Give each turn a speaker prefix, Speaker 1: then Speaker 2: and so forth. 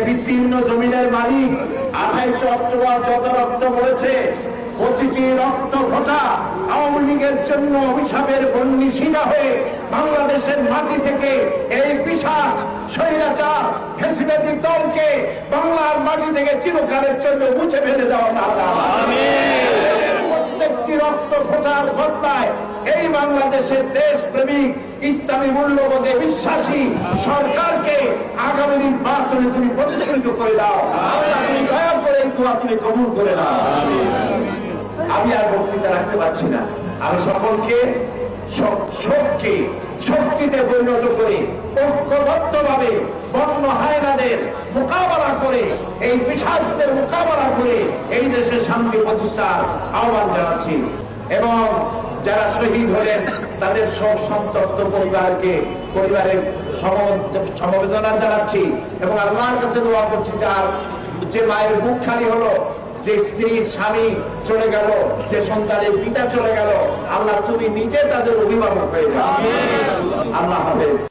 Speaker 1: বিস্তীর্ণ জমিনের মালিক আঠাইশে অক্টোবর যত রক্ত পড়েছে প্রতিটি রক্ত ফোটা আওয়ামী লীগের জন্য অভিশাপের বন্যী সিনা হয়ে বাংলাদেশের মাটি থেকে এই পিসাচ স্বৈরাচার ফেসিবাদী দলকে বাংলার মাটি থেকে চিরকালের জন্য মুছে ফেলে দেওয়া দাদা প্রত্যেকটি রক্ত ফোটার বদলায় এই বাংলাদেশের দেশ প্রেমিক ইসলামী মূল্যবোধে বিশ্বাসী সরকারকে আগামী নির্বাচনে তুমি প্রতিষ্ঠিত করে দাও। তুমি দয়া করে দোয়া তুমি কবুল করে দাও আমি আর বক্তৃতা রাখতে পারছি না। আমি সকলকে শোককে শক্তিতে পরিণত করে ঐক্যবদ্ধ ভাবে বন্য হায়নাদের মোকাবেলা করে, এই পিসাসদের মোকাবেলা করে এই দেশে শান্তি প্রতিষ্ঠার আহ্বান জানাচ্ছি। এবং যারা শহীদ হলেন তাদের সব সন্তপ্ত পরিবারকে পরিবারের সমবেদনা জানাচ্ছি এবং আল্লাহর কাছে দোয়া করছি যার যে মায়ের বুক খালি হলো যে স্ত্রী স্বামী চলে গেল যে সন্তানের পিতা চলে গেল আল্লাহ তুমি নিজে তাদের অভিভাবক হয়ে যাও। আল্লাহ হাফেজ।